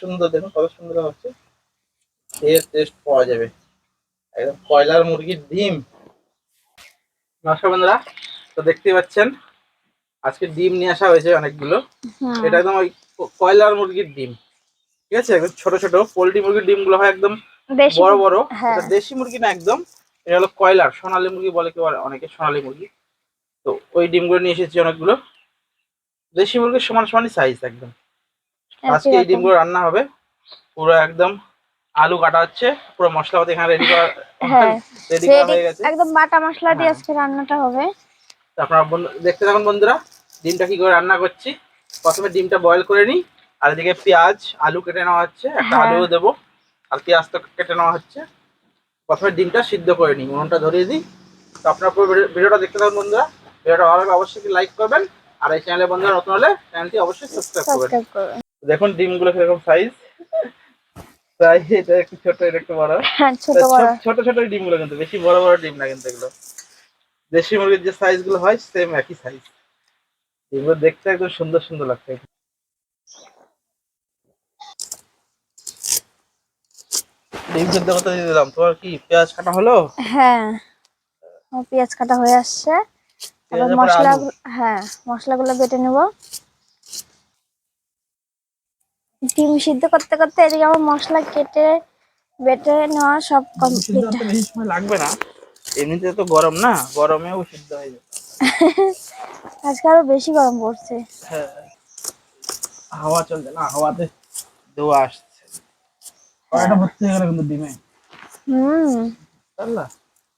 সুন্দর দেখুন কত সুন্দর হচ্ছে। এর টেস্ট পাওয়া যাবে। একদম কয়লার মুরগির ডিম। নমস্কার বন্ধুরা তো দেখতেই পাচ্ছেন আজকে ডিম নিয়ে আসা হয়েছে অনেকগুলো। এটা একদম ওই কয়লার মুরগির ডিম। ঠিক আছে একদম ছোট ছোট পোল্ট্রি মুরগির ডিমগুলো হয় একদম বড় বড়। হ্যাঁ। দেশি মুরগি না একদম এটা হলো কয়লার সোনালী মুরগি বলে কেউ অনেকে সোনালী মুরগি। তো ওই ডিমগুলো নিয়ে এসেছি অনেকগুলো। দেশি মুরগির সমান সমানই সাইজ একদম। আজকে এই। ডিমগুলো রান্না হবে। পুরো একদম আলু কাটা হচ্ছে পুরো মশলাপাতি এখানে রেডি করা হ্যাঁ রেডি করা হয়ে গেছে। একদম বাটা মশলা দিয়ে হ্যাঁ। আজকে রান্নাটা হবে। তো আপনারা দেখতে থাকুন বন্ধুরা ডিমটা কি করে রান্না করছি। প্রথমে ডিমটা বয়েল করে নিই আর এদিকে পেঁয়াজ আলু কেটে নেওয়া হচ্ছে একটা হ্যাঁ। আলুও দেবো আর পেঁয়াজ তো কেটে নেওয়া হচ্ছে। প্রথমে ডিমটা সিদ্ধ করে নিই উনুনটা ধরিয়ে দিই। তো আপনারা পুরো ভিডিওটা দেখতে থাকুন বন্ধুরা। ভিডিওটা ভালো লাগলে অবশ্যই লাইক করবেন আর এই চ্যানেলে বন্ধুরা নতুন হলে চ্যানেলটি অবশ্যই সাবস্ক্রাইব করবেন। দেখুন ডিমগুলো কীরকম সাইজ তাই এটা একটু ছোট এটা একটু বড়। হ্যাঁ ছোট বড়। ছোট- ছোট ডিমগুলো কিন্তু বেশি বড় বড় ডিম না কিন্তু এগুলো। দেশি মুরগির যে সাইজগুলো হয় সেম একই সাইজ এগুলো দেখতে একদম সুন্দর সুন্দর লাগছে। ডিম সেদ্ধ করতে দিয়ে দিলাম। তোমার কি পেঁয়াজ কাটা হলো? হ্যাঁ পেঁয়াজ কাটা হয়ে আসছে। মশলা। হ্যাঁ মশলাগুলো বেটে নেব। ডিম সিদ্ধ করতে করতে এদিকে আমার মশলা কেটে বেটে নেওয়া সব কমপ্লিট বেশি সময় লাগবে না। এমনিতে তো গরম না গরমেও সিদ্ধ হয়ে যাবে। আজকে আরও বেশি গরম পড়ছে। হ্যাঁ। হাওয়া চলছে না হাওয়াতে ধোয়া আসছে। কয়টা ভর্তি হয়ে গেল কিন্তু ডিমে? হুম। বুঝলা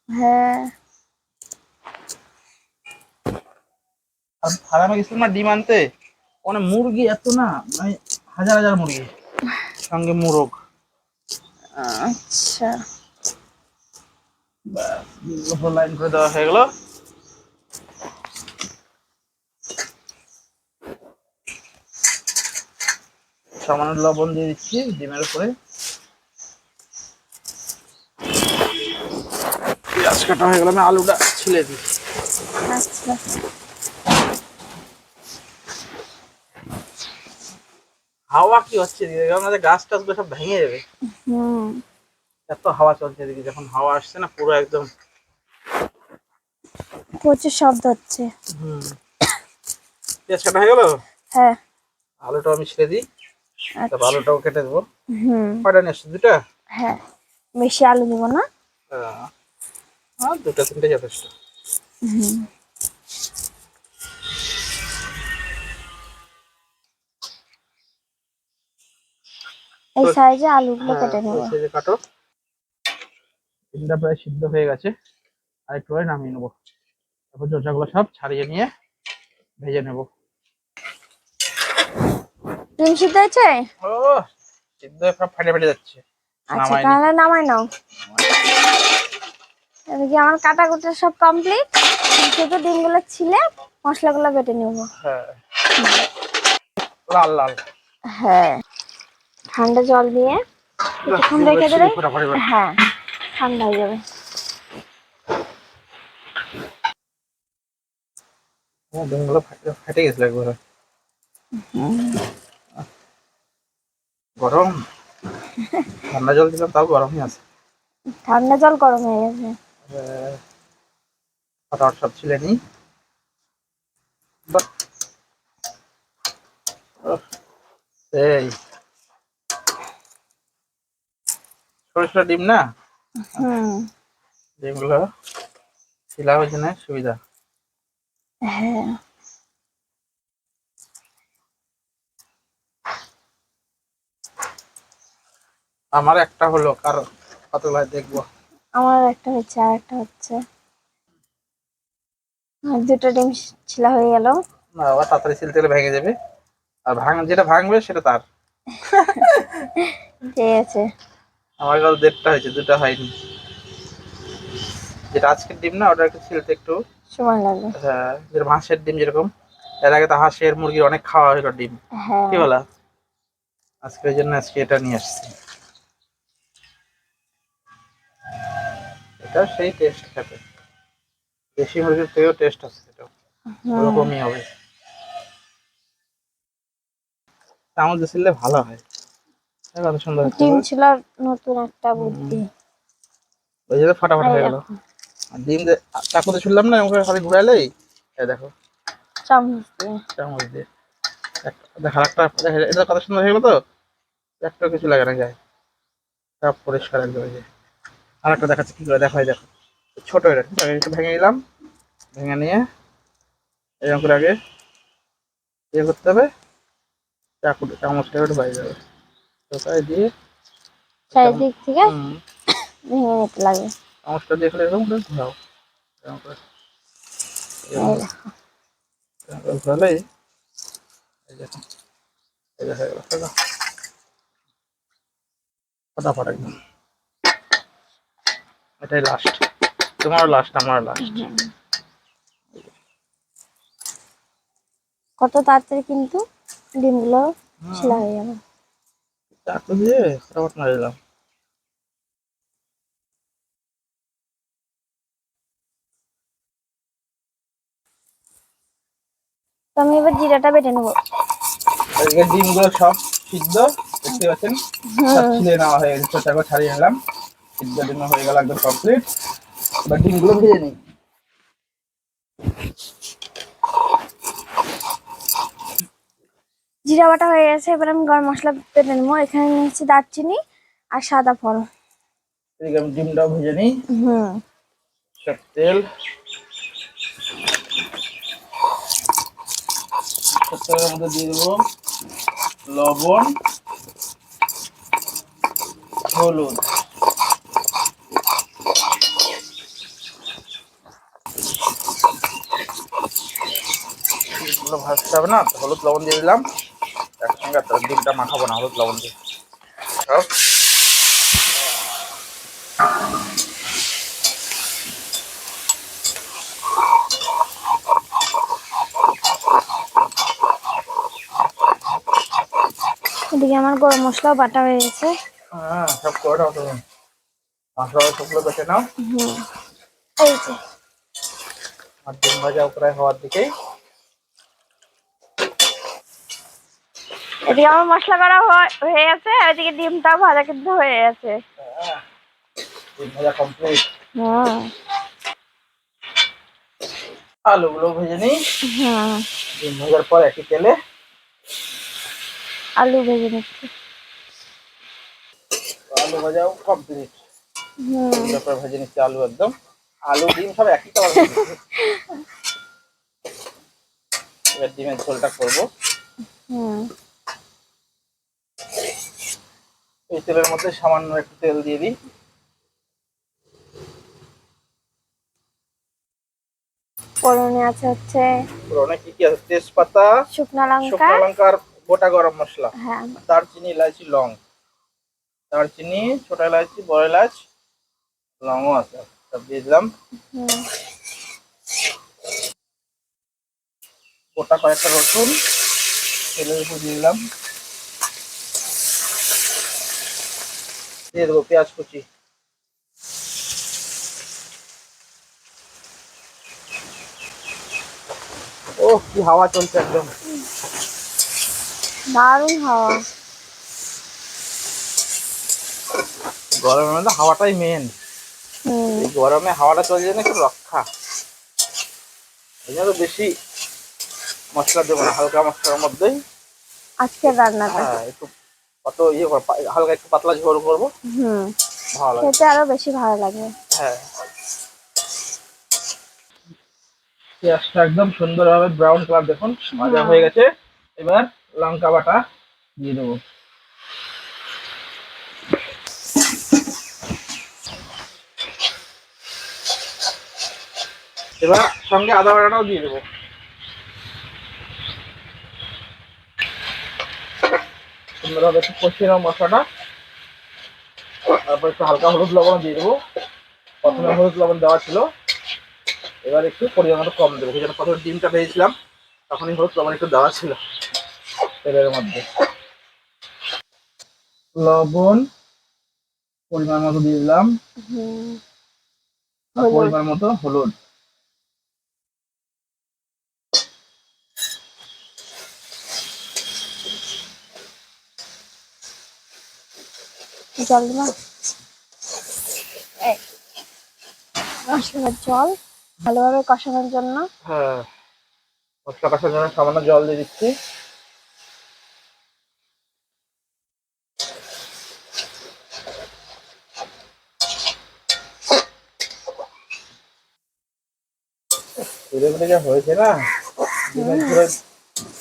হ্যাঁ। আর ফার্মে গেছিলাম না ডিম আনতে? মানে মুরগি এত না মানে হাজার হাজার মুরগি সঙ্গে মুরগ। আচ্ছা। লাইন করে দেওয়া হয়ে গেল। সামান্য লবণ দিয়ে দিচ্ছি ডিমের উপরে। পেঁয়াজ কাটা হয়ে গেল আমি আলুটা ছিলে দিই আচ্ছা। হাওয়া কি হচ্ছে আমাদের গাছ টাছগুলো সব ভেঙে যাবে। হুম। এত হাওয়া চলছে এদিকে যখন হাওয়া আসছে না পুরো একদম প্রচুর শব্দ হচ্ছে। হুম। পেঁয়াজ কাটা হয়ে গেল? হ্যাঁ। আলুটাও আমি ছেড়ে দিই। আচ্ছা। তারপর আলুটাও কেটে দেবো। হুম। কয়টা নিয়ে আসছো দুটা হ্যাঁ। বেশি আলু দিব না। আর দুটা তিনটে যথেষ্ট। হুম। এই সাইজে আলুগুলো হ্যাঁ, কেটে নেব। ওই size এ কাটো। ডিমটা প্রায় সিদ্ধ হয়ে গেছে। আর একটু পরে নামিয়ে নেব। তারপর সব ছাড়িয়ে নিয়ে ভেজে নেব। ডিম সিদ্ধ হয়েছে? ও সিদ্ধ সব ফাটে ফেটে যাচ্ছে। আচ্ছা। তাহলে নামাই নাও। এদিকে আমার কাটা কুটা সব কমপ্লিট? শুধু ডিমগুলো ছিলে মশলাগুলো বেটে নেব। হ্যাঁ। লাল লাল। হ্যাঁ। ঠান্ডা জল দিয়ে কিছুক্ষণ রেখে দিলে। হ্যাঁ ঠান্ডা হয়ে যাবে। ফেটে গেছিল একবারে। গরম। ঠান্ডা জল দিলাম তাও গরমই আছে। ঠান্ডা জল গরম হয়ে গেছে। ফটাফট সব ছিলে নিই বাহ। ছোট ডিম না? হুম। ডিমগুলো ছিলা হয়েছে না সুবিধা? হ্যাঁ। আমার একটা হলো কারও কতগুলো দেখব। আমার একটা হচ্ছে আর একটা হচ্ছে। আর দুটো ডিম ছিলা হয়ে গেল। না আবার তাড়াতাড়ি ছিলতে গেলে ভেঙে যাবে। আর ভাঙ যেটা ভাঙবে সেটা তার। ঠিক আছে। আমার কাছে দেড়টা হয়েছে দুটো হয়নি। যেটা আজকের ডিম না ওটা একটু ছিলতে একটু সময় লাগবে হ্যাঁ যেরকম হাঁসের ডিম যেরকম। এর আগে তো হাঁসের মুরগির অনেক খাওয়া হলো ডিম। হ্যাঁ। কি বলা? আজকে ওই জন্য আজকে এটা নিয়ে আসছি। এটা সেই টেস্ট খেতে। দেশি মুরগির থেকেও টেস্ট আছে এটা। ওরকমই হবে। চামচ দিলে ভালো হয়। কত সুন্দর হচ্ছে ডিম বল? ছিল নতুন একটা বুদ্ধি। ওই যে ফাটাফাটা হয়ে গেল। দেখো, আর ডিম যে চাকুতে ছুড়লাম না আমাকে খালি ঘুরাইলেই? দেখো। চামচ দিয়ে। চামচ দিয়ে। এক- একটা এটা কত সুন্দর হয়ে গেলো তো? একটা কিছু লাগে না যায় সব পরিষ্কার একদম যে। আর একটা দেখাচ্ছি কি করে দেখো দেখো। ছোট এটা ঠিক আছে? একটু ভেঙে নিলাম। ভেঙে নিয়ে এরকম করে আগে ইয়ে করতে হবে। চামচটা একটু বাইরে যাবে টোকায় দিয়ে চারিদিক থেকে ভেঙে নিতে লাগে। চামচটা দিয়ে খালি এরকম করে ঘোরাও। এরকম করে। এরকম করে- দেখো। এরকম করে ঘোরালেই এই দেখো এই দেখো ফটাফট একদম। এটাই লাস্ট তোমারও লাস্ট আমারও লাস্ট কত তাড়াতাড়ি কিন্তু ডিমগুলো ছিলা হয়ে যাবে। চাকু দিয়ে ফটাফট মারি দিলাম তো আমি এবার জিরাটা বেটে নেব এদিকে ডিমগুলো সব সিদ্ধ দেখতে পাচ্ছেন সব ছিলে নেওয়া হয়ে গেছে ছোটা করে ছাড়িয়ে নিলাম সিদ্ধ ডিম হয়ে গেল একদম কমপ্লিট এবার ডিমগুলো ভেজে নিই জিরা বাটা হয়ে গেছে এবার আমি গরম মশলা বেটে নেব। এখানে নিয়েছি দারচিনি আর সাদা ফল। এদিকে আমি ডিমটাও ভেজে নিই। হুম। তেল। তেলের মধ্যে দিয়ে দেবো লবণ হলুদ। ভাজতে হবে না হলুদ লবণ দিয়ে দিলাম। একসঙ্গে তো ডিমটা মাখাবো না হলুদ লবণ দিয়ে এদিকে আমার গরম মশলাও বাটা হয়ে গেছে। হ্যাঁ সব করে দাও তুমি। মশলা সবগুলো বেটে নাও। এই যে। আর ডিম ভাজা প্রায় হওয়ার দিকেই। এদিকে আমার মশলা করা হয়- হয়ে গেছে আর এদিকে ডিমটাও ভাজা কিন্তু হয়ে গেছে। হ্যাঁ, ডিম ভাজা কমপ্লিট আলুগুলো ভেজে নিই। ডিম ভাজার পর একই তেলে। আলু ভেজে নিচ্ছি। আলু ভাজাও কমপ্লিট তারপর ভেজে নিচ্ছি আলু একদম। আলু ডিম সব একই কালার এবার ডিমের ঝোলটা করব। হুম এই তেলের মধ্যে সামান্য একটু তেল দিয়ে দিই। ফোড়নে আছে হচ্ছে অনেক কি কি আছে? তেজপাতা শুকনো লঙ্কা। শুকনো লঙ্কার গোটা গরম মশলা। হ্যাঁ। দারচিনি ইলাচি লং। দারচিনি ছোট এলাচি বড় এলাচ লংও আছে। সব দিয়ে দিলাম। গোটা কয়েকটা রসুন তেলের উপর দিয়ে দিলাম। দিয়ে দেবো পেঁয়াজ কুচি। ও কি হাওয়া চলছে একদম। দারুণ হাওয়া। গরমের মধ্যে হাওয়াটাই মেন এই গরমে হাওয়াটা চলে যায় না একটু রক্ষা। এই জন্য তো বেশি মশলা দেবো না হালকা মশলার মধ্যেই। আজকের রান্নাটা। হ্যাঁ একটু কত ইয়ে করব, হালকা একটু পাতলা ঝোল করব। হুম। ভালো লাগে খেতে আরও বেশি ভালো লাগবে হ্যাঁ। পেঁয়াজটা একদম সুন্দরভাবে ব্রাউন কালার দেখুন ভাজা হয়ে গেছে। এবার লঙ্কা বাটা দিয়ে দেবো। এবার সঙ্গে আদা বাটাটাও দিয়ে দেবো। সুন্দরভাবে একটু কষিয়ে নেব মশলাটা। তারপর একটু হালকা হলুদ লবণ দিয়ে দেবো। প্রথমে হলুদ লবণ দেওয়া ছিল। এবার একটু পরিমাণ মতো কম দেবো। যেন প্রথমে ডিমটা ভেজেছিলাম তখনই হলুদ লবণ একটু দেওয়া ছিল তেলের মধ্যে। লবণ পরিমাণ মতো দিয়ে দিলাম। পরিমাণ মতো হলুদ। জল দিবা এই, মশলার জল ভালোভাবে কষানোর জন্য। হ্যাঁ মশলা কষার জন্য সামান্য জল দিয়ে দিচ্ছি। যা হয়েছে না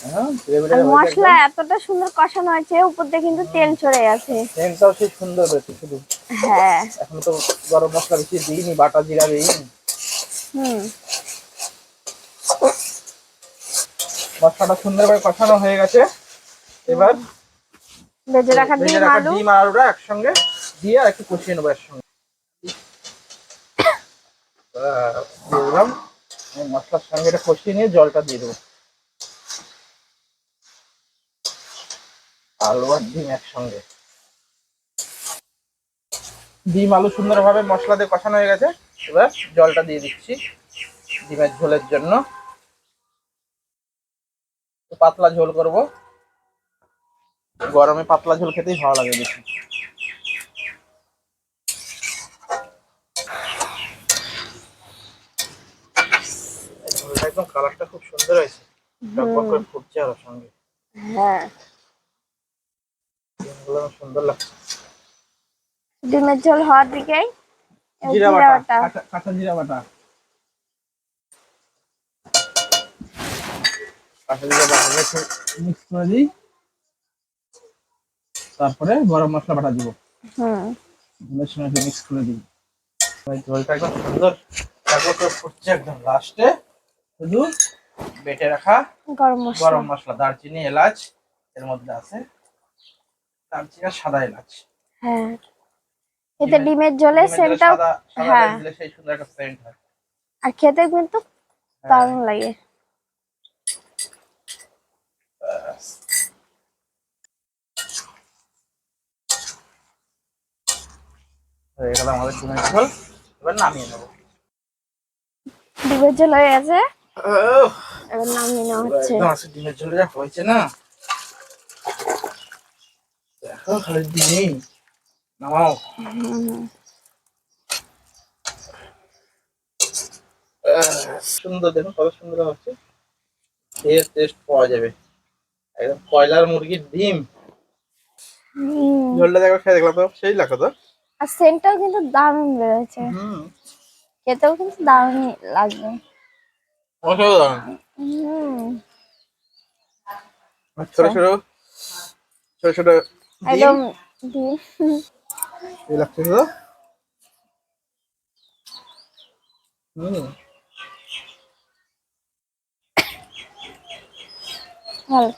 মশলা এতটা সুন্দর কষানো হয়েছে উপর দিয়ে কিন্তু তেল ছড়ে গেছে। সেন্টটাও সেই সুন্দর হয়েছে শুধু। হ্যাঁ। এখন তো গরম মশলা বেশি দিইনি বাটা জিরা দিইনি। হুম। মশলাটা সুন্দরভাবে কষানো হয়ে গেছে। এবার ভেজে রাখা ডিম আলু। ডিম আলুটা একসঙ্গে দিয়ে আর একটু কষিয়ে নেব একসঙ্গে। দিয়ে দিলাম। মশলার সঙ্গে এটা কষিয়ে নিয়ে জলটা দিয়ে দেবো। আলু আর ডিম একসঙ্গে। ডিম আলু সুন্দরভাবে মশলা দিয়ে কষানো হয়ে গেছে। এবার জলটা দিয়ে দিচ্ছি ডিমের ঝোলের জন্য। পাতলা ঝোল করব। গরমে পাতলা ঝোল খেতেই ভালো লাগে বেশি। ঝোলটা একদম কালারটা খুব সুন্দর হয়েছে। ফুটছে আর সঙ্গে। হ্যাঁ। সুন্দর লাগছে। ডিমের ঝোল হওয়ার দিকেই জিরা জিরা বাটা কাঁচা- জিরা বাটা। কাঁচা জিরা বাটা একটু মিক্স করে দিই। তারপরে গরম মশলা বাটা দিব। হুম। সঙ্গে মিক্স করে দিই। ঝোলটা একদম সুন্দর। তারপর ফুটছে একদম লাস্টে শুধু বেটে রাখা গরম মশলা। গরম মশলা দারচিনি এলাচ এর মধ্যে আছে। দারচিনি সাদা এলাচ হ্যাঁ। এতে ডিমের সেন্টটাও সাদা সাদা হ্যাঁ। দিলে সেই সুন্দর একটা সেন্ট হয়। আর খেতে কিন্তু হ্যাঁ। দারুণ লাগে। হয়ে গেল আমাদের ডিমের ঝোল এবার নামিয়ে নেব। ডিমের ঝোল হয়ে গেছে। এবার নামিয়ে নেওয়া হচ্ছে। একদম ডিমের ঝোল যা হয়েছে না। ডিমই নামাও সুন্দর দেখুন কত সুন্দর হচ্ছে খেয়ে টেস্ট পাওয়া যাবে একদম কয়লার মুরগির ডিম। ঝোলটা দেখো খেয়ে দেখলাম তো সেই লাগতো তো আর সেন্টটাও কিন্তু দারুণ বেরোচ্ছে হুম খেতেও কিন্তু দারুণ লাগবে অসাধারণ হুম ছোট ছোট ছোট ছোট ডিম একদম ডিম এই লাগছে তো হুম ভালো